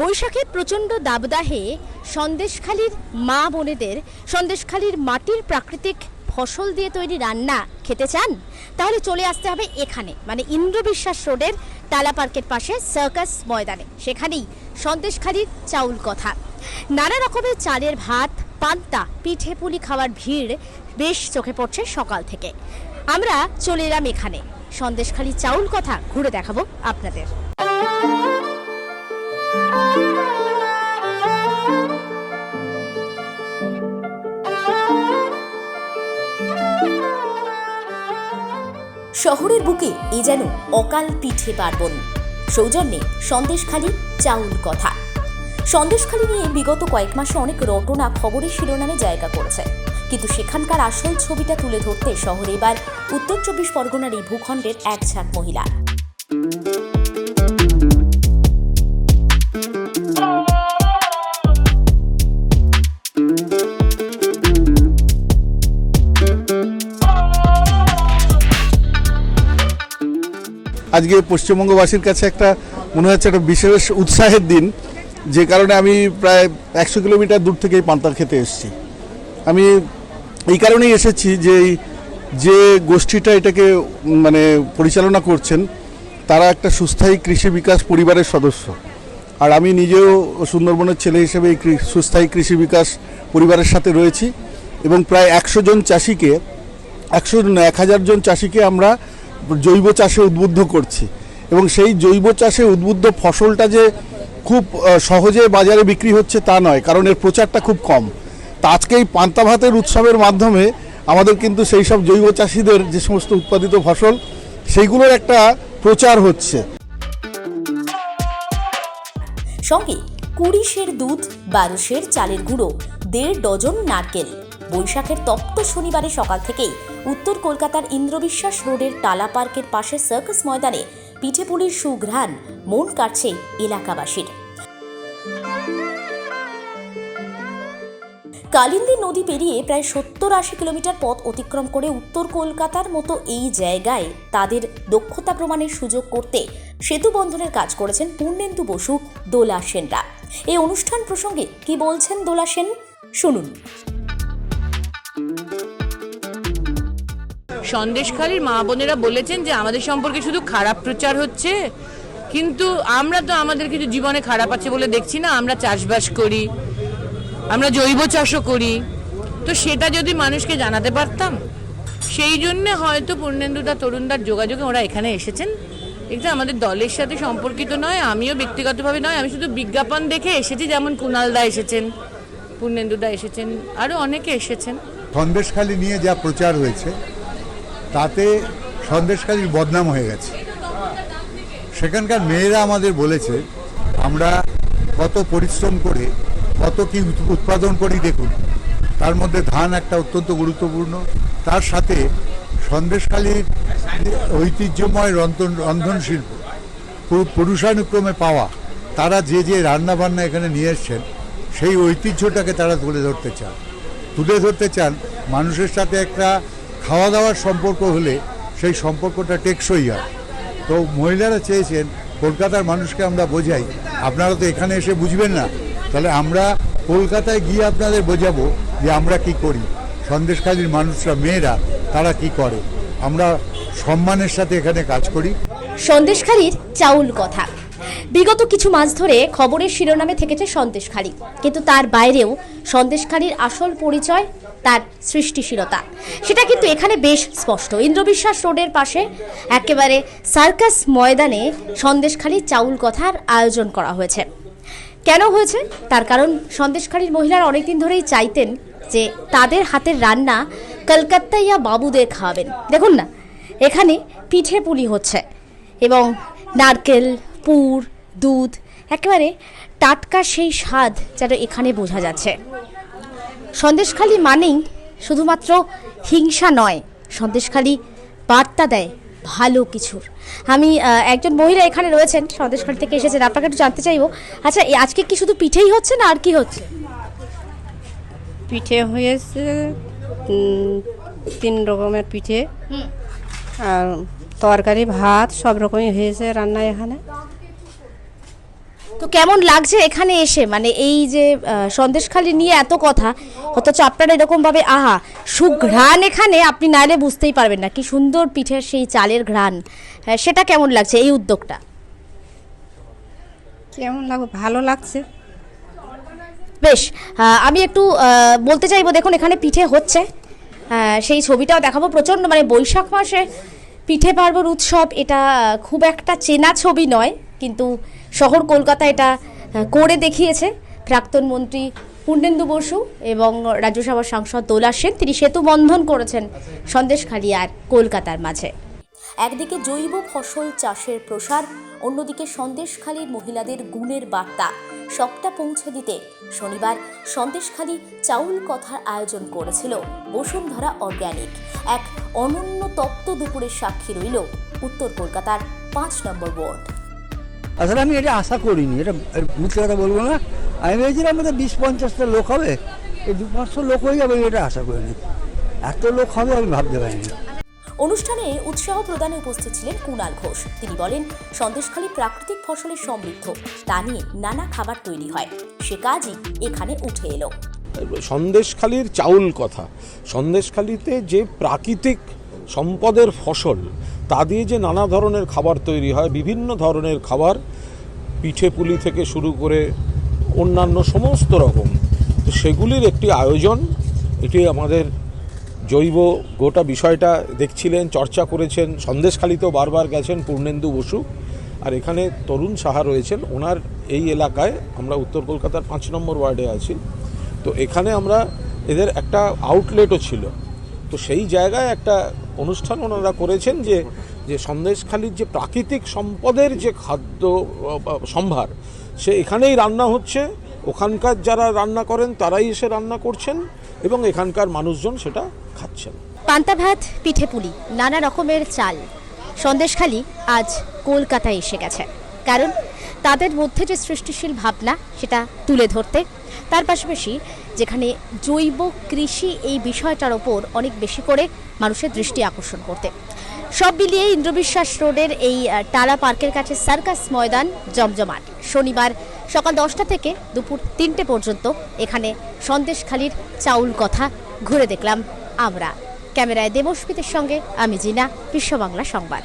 বৈশাখের প্রচণ্ড দাবদাহে সন্দেশখালির মা বোনেদের সন্দেশখালির মাটির প্রাকৃতিক ফসল দিয়ে তৈরি রান্না খেতে চান? তাহলে চলে আসতে হবে এখানে। মানে ইন্দ্র বিশ্বাস রোডের টালা পার্কের পাশে সার্কাস ময়দানে। সেখানেই সন্দেশখালির চাউল কথা। নানা রকমের চালের ভাত, পান্তা, পিঠে পুলি খাওয়ার ভিড় বেশ চোখে পড়ছে সকাল থেকে। আমরা চলে এলাম এখানে। সন্দেশখালি চাউল কথা ঘুরে দেখাবো আপনাদের। শহরের বুকে এ যেন অকাল পিঠে পার্বণ। সৌজন্যে সন্দেশখালি চাউল কথা। সন্দেশখালি নিয়ে বিগত কয়েক মাসে অনেক রটনা খবরের শিরোনামে জায়গা করেছে। কিন্তু সেখানকার আসল ছবিটা তুলে ধরতে শহরে এবার উত্তর চব্বিশ পরগনার এই ভূখণ্ডের এক ঝাঁক মহিলা। আজকে পশ্চিমবঙ্গবাসীর কাছে একটা, মনে হচ্ছে একটা বিশেষ উৎসাহের দিন। যে কারণে আমি প্রায় একশো কিলোমিটার দূর থেকে এই পান্তা খেতে এসেছি। আমি এই কারণেই এসেছি যে যে গোষ্ঠীটা এটাকে মানে পরিচালনা করছেন, তারা একটা সুস্থায়ী কৃষি বিকাশ পরিবারের সদস্য। আর আমি নিজেও সুন্দরবনের ছেলে হিসেবে এই সুস্থায়ী কৃষি বিকাশ পরিবারের সাথে রয়েছি এবং প্রায় একশো জন চাষিকে, একশো এক হাজার জন চাষিকে আমরা জৈব চাষে উদ্বুদ্ধ করছি। এবং সেই জৈব চাষে উদ্বুদ্ধ ফসলটা যে খুব সহজে বাজারে বিক্রি হচ্ছে তা নয়, কারণ এর প্রচারটা খুব কম। তা আজকে এই পান্তা ভাতের উৎসবের মাধ্যমে আমাদের কিন্তু সেই সব জৈব চাষিদের যে সমস্ত উৎপাদিত ফসল, সেইগুলোর একটা প্রচার হচ্ছে। সঙ্গে কুড়ি সের দুধ বারো সের চালের গুঁড়ো, দেড় ডজন নারকেল। বৈশাখের তপ্ত শনিবারে সকাল থেকেই উত্তর কলকাতার ইন্দ্রবিশ্বাস রোডের টালা পার্কের পাশে সার্কাস ময়দানে পিঠেপুলির সুঘ্রাণ মন কাটছে এলাকাবাসীর। কালিন্দী নদী পেরিয়ে প্রায় সত্তর আশি কিলোমিটার পথ অতিক্রম করে উত্তর কলকাতার মতো এই জায়গায় তাদের দক্ষতা প্রমাণের সুযোগ করতে সেতু বন্ধনের কাজ করেছেন পূর্ণেন্দু বসু, দোলা সেনরা। এই অনুষ্ঠান প্রসঙ্গে কি বলছেন দোলা সেন? শুনুন। সন্দেশখালীর মা বোনেরা বলেছেন যে আমাদের সম্পর্কে শুধু খারাপ প্রচার হচ্ছে, কিন্তু আমরা তো আমাদের কিছু জীবনে খারাপ আছে বলে দেখছি না, আমরা চাষবাস করি, আমরা জৈব চাষও করি। তো সেটা যদি মানুষকে জানাতে পারতাম, সেই জন্য হয়তো পূর্ণেন্দুদা তরুণদার যোগাযোগে ওরা এখানে এসেছেন। এটা আমাদের দলের সাথে সম্পর্কিত নয়, আমিও ব্যক্তিগতভাবে নয়, আমি শুধু বিজ্ঞাপন দেখে এসেছি যেমন কুণালদা এসেছেন, পূর্ণেন্দুদা এসেছেন আরও অনেকে এসেছেন। সন্দেশখালি নিয়ে যা প্রচার হয়েছে তাতে সন্দেশখালির বদনাম হয়ে গেছে। সেখানকার মেয়েরা আমাদের বলেছে, আমরা কত পরিশ্রম করে, কত কি উৎপাদন করি দেখুন। তার মধ্যে ধান একটা অত্যন্ত গুরুত্বপূর্ণ। তার সাথে সন্দেশখালির ঐতিহ্যময় রন্ধন রন্ধন শিল্প পুরুষানুক্রমে পাওয়া। তারা যে যে রান্না বান্না এখানে নিয়ে এসছেন, সেই ঐতিহ্যটাকে তারা তুলে ধরতে চান। তুলে ধরতে চান মানুষের সাথে একটা খাওয়া দাওয়ার সম্পর্ক হলে সেই সম্পর্কটা টেকসই হয়। তো মহিলারা চেয়েছেন, কলকাতার মানুষকে আমরা বোঝাই। আপনারা তো এখানে এসে বুঝবেন না। তাহলে আমরা কলকাতায় গিয়ে আপনাদের বোঝাবো যে আমরা কি করি। সন্দেশখালীর মানুষরা, মেয়েরা, তারা কি করে? আমরা সম্মানের সাথে এখানে কাজ করি। সন্দেশখালির চাউল কথা। বিগত কিছু মাস ধরে খবরের শিরোনামে থেকেছে সন্দেশখালি। কিন্তু তার বাইরেও সন্দেশখালির আসল পরিচয় তার সৃষ্টিশীলতা। সেটা কিন্তু এখানে বেশ স্পষ্ট। ইন্দ্রবিশ্বাস রোডের পাশে একেবারে সার্কাস ময়দানে সন্দেশখালি চাউল কথার আয়োজন করা হয়েছে। কেন হয়েছে? তার কারণ সন্দেশখালির মহিলারা অনেকদিন ধরেই চাইতেন যে তাদের হাতের রান্না কলকাতা ইয়া বাবুদের খাওয়াবেন। দেখুন না, এখানে পিঠে পুলি হচ্ছে এবং নারকেল, পুর দুধ একেবারে টাটকা সেই স্বাদ যেন এখানে বোঝা যাচ্ছে। সন্দেশখালি মানেই শুধুমাত্র হিংসা নয় সন্দেশখালি বার্তা দেয় ভালো কিছুর। আমি একজন মহিলা এখানে রয়েছেন সন্দেশখালি থেকে এসেছেন আপনাকে একটু জানতে চাইব। আচ্ছা আজকে কি শুধু পিঠেই হচ্ছে না আর কি হচ্ছে? পিঠে হয়েছে তিন রকমের পিঠে। আর তরকারি ভাত সব রকমই হয়েছে রান্না এখানে। তো কেমন লাগছে এখানে এসে? মানে এই যে সন্দেশখালি নিয়ে এত কথা অথচ আপনারা এরকম ভাবে আহা সুঘ্রাণ এখানে আপনি নাইলে বুঝতেই পারবেন না কি সুন্দর পিঠের সেই চালের ঘ্রাণ। হ্যাঁ, সেটা কেমন লাগছে এই উদ্যোগটা? কেমন লাগবে ভালো লাগছে। বেশ আমি একটু বলতে চাইব দেখুন এখানে পিঠে হচ্ছে। সেই ছবিটাও দেখাবো। প্রচণ্ড মানে বৈশাখ মাসে পিঠে পার্বণ উৎসব এটা খুব একটা চেনা ছবি নয় কিন্তু শহর কলকাতা এটা করে দেখিয়েছে। প্রাক্তন মন্ত্রী পূর্ণেন্দু বসু এবং রাজ্যসভার সাংসদ দোলা সেন, তিনি সেতু বন্ধন করেছেন সন্দেশখালী আর কলকাতার মাঝে। একদিকে জৈব ফসল চাষের প্রসার, অন্যদিকে সন্দেশখালীর মহিলাদের গুণের বার্তা। সবটা পৌঁছে দিতে শনিবার সন্দেশখালী চাউল কথার আয়োজন করেছিল বসুন্ধরা অর্গ্যানিক। এক অনন্য তপ্ত দুপুরের সাক্ষী রইল উত্তর কলকাতার পাঁচ নম্বর ওয়ার্ড। আসলে আমি এটা আশা করিনি এটা মিথ্যে কথা বলব না। আমি ভেবেছিলাম আমাদের বিশ পঞ্চাশটা লোক হবে এই দু পাঁচশো লোক হয়ে যাবে এটা আশা করিনি। এত লোক হবে আমি ভাবতে পারিনি। অনুষ্ঠানে উৎসাহ প্রদানে উপস্থিত ছিলেন কুণাল ঘোষ। তিনি বলেন সন্দেশখালী প্রাকৃতিক ফসলের সমৃদ্ধ তা নিয়ে নানা খাবার তৈরি হয়। সে কাজই এখানে উঠে এলো। সন্দেশখালির চাউল কথা। সন্দেশখালিতে যে প্রাকৃতিক সম্পদের ফসল তা দিয়ে যে নানা ধরনের খাবার তৈরি হয়, বিভিন্ন ধরনের খাবার পিঠে পুলি থেকে শুরু করে অন্যান্য সমস্ত রকম। তো সেগুলির একটি আয়োজন, এটি আমাদের জৈব গোটা বিষয়টা দেখছিলেন, চর্চা করেছেন, সন্দেশখালিতেও বারবার গেছেন পূর্ণেন্দু বসু। আর এখানে তরুণ সাহা রয়েছেন, ওনার এই এলাকায় আমরা উত্তর কলকাতার পাঁচ নম্বর ওয়ার্ডে আছি। তো এখানে আমরা, এদের একটা আউটলেটও ছিল। তো সেই জায়গায় একটা অনুষ্ঠান ওনারা করেছেন যে যে সন্দেশখালির যে প্রাকৃতিক সম্পদের যে খাদ্য সম্ভার, সে এখানেই রান্না হচ্ছে। ওখানকার যারা রান্না করেন, তারাই এসে রান্না করছেন এবং এখানকার মানুষজন সেটা খাচ্ছেন। পান্তা ভাত, পিঠে পুলি, নানা রকমের চাল। সন্দেশখালি আজ কলকাতায় এসে গেছে। কারণ তাদের মধ্যে যে সৃষ্টিশীল ভাবনা, সেটা তুলে ধরতে। তার পাশাপাশি যেখানে জৈব কৃষি এই বিষয়টার ওপর অনেক বেশি করে মানুষের দৃষ্টি আকর্ষণ করতে। সব মিলিয়ে ইন্দ্রবিশ্বাস রোডের এই টালা পার্কের কাছে সার্কাস ময়দান জমজমাট। শনিবার সকাল দশটা থেকে দুপুর তিনটে পর্যন্ত এখানে সন্দেশখালির চাউল কথা ঘুরে দেখলাম আমরা। ক্যামেরায় দেবস্মিতের সঙ্গে আমি জিনা, বিশ্ব বাংলা সংবাদ।